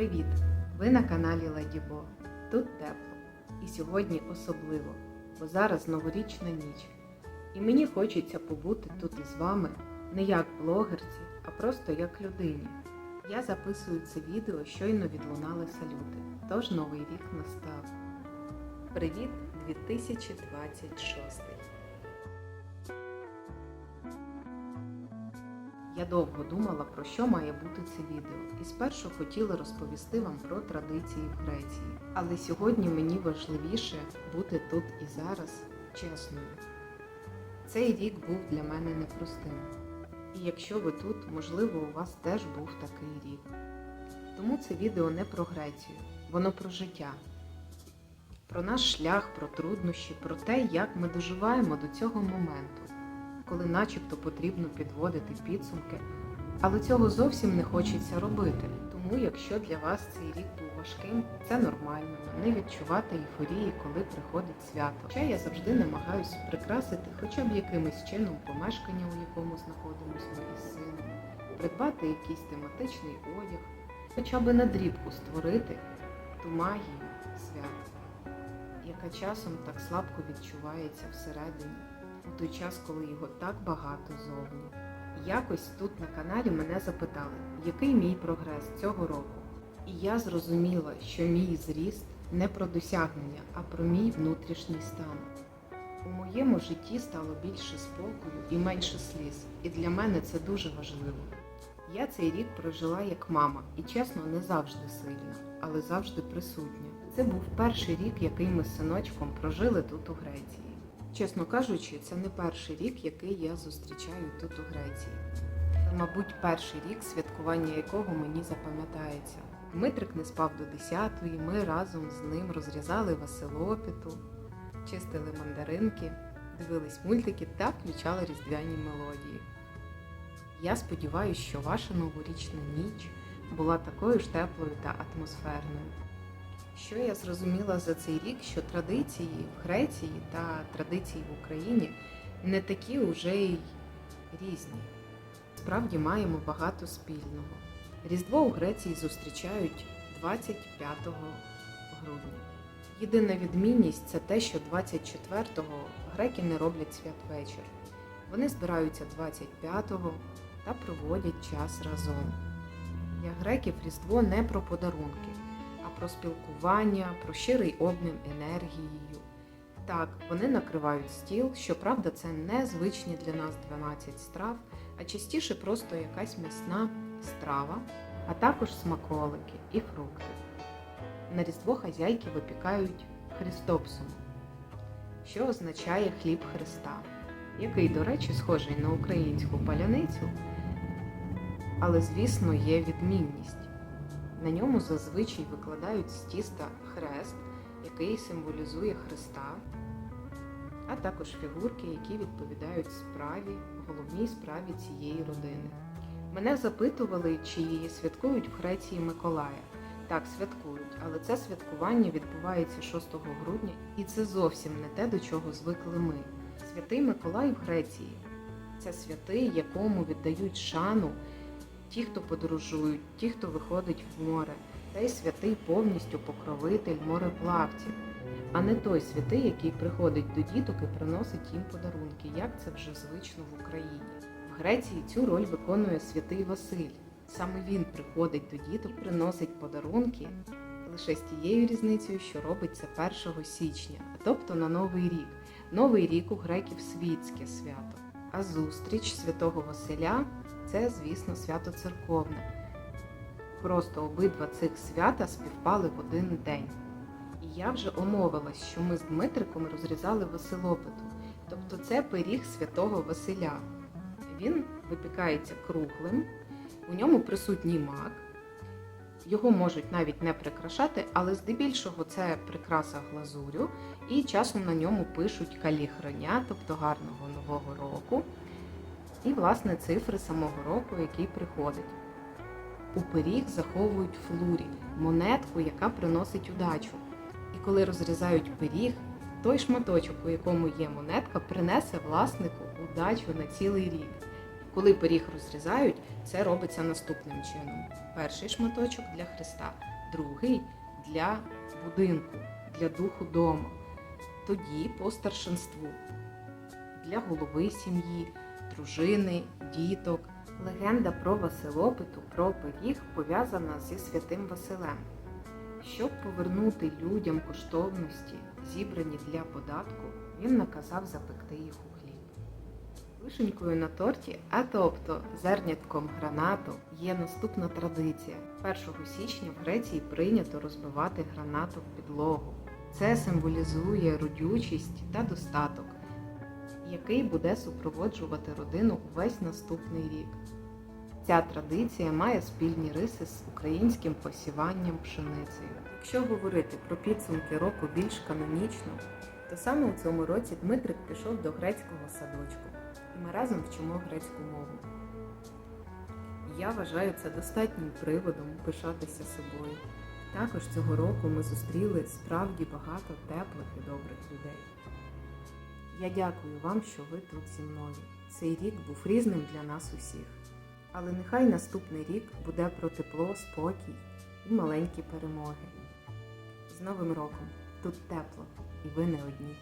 Привіт! Ви на каналі Леді Бо. Тут тепло. І сьогодні особливо, бо зараз новорічна ніч. І мені хочеться побути тут із вами не як блогерці, а просто як людині. Я записую це відео, щойно відлунали салюти, тож новий рік настав. Привіт 2026! Я довго думала, про що має бути це відео, і спершу хотіла розповісти вам про традиції в Греції. Але сьогодні мені важливіше бути тут і зараз чесною. Цей рік був для мене непростим. І якщо ви тут, можливо, у вас теж був такий рік. Тому це відео не про Грецію, воно про життя, про наш шлях, про труднощі, про те, як ми доживаємо до цього моменту коли начебто потрібно підводити підсумки, але цього зовсім не хочеться робити. Тому, якщо для вас цей рік був важким, це нормально, не відчувати ейфорії, коли приходить свято. Хоча я завжди намагаюся прикрасити хоча б якимось чином помешкання, у якому знаходимося ми із сином, придбати якийсь тематичний одяг, хоча б на дрібку створити ту магію свята, яка часом так слабко відчувається всередині у той час, коли його так багато зовні. Якось тут на каналі мене запитали, який мій прогрес цього року. І я зрозуміла, що мій зріст не про досягнення, а про мій внутрішній стан. У моєму житті стало більше спокою і менше сліз, і для мене це дуже важливо. Я цей рік прожила як мама, і чесно, не завжди сильна, але завжди присутня. Це був перший рік, який ми з синочком прожили тут у Греції. Чесно кажучи, це не перший рік, який я зустрічаю тут у Греції. Мабуть, перший рік, святкування якого мені запам'ятається. Дмитрик не спав до 10-ї, ми разом з ним розрізали Василопіту, чистили мандаринки, дивились мультики та включали різдвяні мелодії. Я сподіваюся, що ваша новорічна ніч була такою ж теплою та атмосферною. Що я зрозуміла за цей рік, що традиції в Греції та традиції в Україні не такі уже й різні. Справді маємо багато спільного. Різдво у Греції зустрічають 25 грудня. Єдина відмінність це те, що 24-го греки не роблять святвечір. Вони збираються 25-го та проводять час разом. Для греків Різдво не про подарунки про спілкування, про щирий обмін енергією. Так, вони накривають стіл, щоправда, це не звичні для нас 12 страв, а частіше просто якась м'ясна страва, а також смаколики і фрукти. На Різдво хазяйки випікають христопсум, що означає хліб Христа, який, до речі, схожий на українську паляницю, але, звісно, є відмінність. На ньому зазвичай викладають з тіста хрест, який символізує Христа, а також фігурки, які відповідають справі, головній справі цієї родини. Мене запитували, чи святкують в Греції Миколая. Так, святкують, але це святкування відбувається 6 грудня, і це зовсім не те, до чого звикли ми. Святий Миколай в Греції це святий, якому віддають шану ті, хто подорожують, ті, хто виходить в море, та й святий повністю покровитель мореплавців, а не той святий, який приходить до діток і приносить їм подарунки, як це вже звично в Україні. В Греції цю роль виконує святий Василь. Саме він приходить до діток, приносить подарунки лише з тією різницею, що робить це 1 січня, тобто на Новий рік. Новий рік у греків світське свято. А зустріч святого Василя це, звісно, свято церковне. Просто обидва цих свята співпали в один день. І я вже омовилась, що ми з Дмитриком розрізали Василопиту, тобто це пиріг святого Василя. Він випікається круглим, у ньому присутній мак. Його можуть навіть не прикрашати, але здебільшого це прикраса глазурю, і часом на ньому пишуть каліхроня, тобто гарного нового року, і, власне, цифри самого року, який приходить. У пиріг заховують флурі, монетку, яка приносить удачу. І коли розрізають пиріг, той шматочок, у якому є монетка, принесе власнику удачу на цілий рік. Коли пиріг розрізають, це робиться наступним чином: перший шматочок для Христа, другий для будинку, для духу дому, тоді по старшинству, для голови сім'ї, дружини, діток. Легенда про Василопиту, про пиріг пов'язана зі святим Василем. Щоб повернути людям коштовності, зібрані для податку, він наказав запекти їх у хліб. Вишенькою на торті, а тобто зернятком гранату, є наступна традиція. 1 січня в Греції прийнято розбивати гранату в підлогу. Це символізує родючість та достаток, який буде супроводжувати родину увесь наступний рік. Ця традиція має спільні риси з українським посіванням пшеницею. Якщо говорити про підсумки року більш канонічно, то саме у цьому році Дмитрик пішов до грецького садочку, і ми разом вчимо грецьку мову. Я вважаю це достатнім приводом пишатися собою. Також цього року ми зустріли справді багато теплих і добрих людей. Я дякую вам, що ви тут зі мною. Цей рік був різним для нас усіх. Але нехай наступний рік буде про тепло, спокій і маленькі перемоги. З Новим роком! Тут тепло, і ви не одні.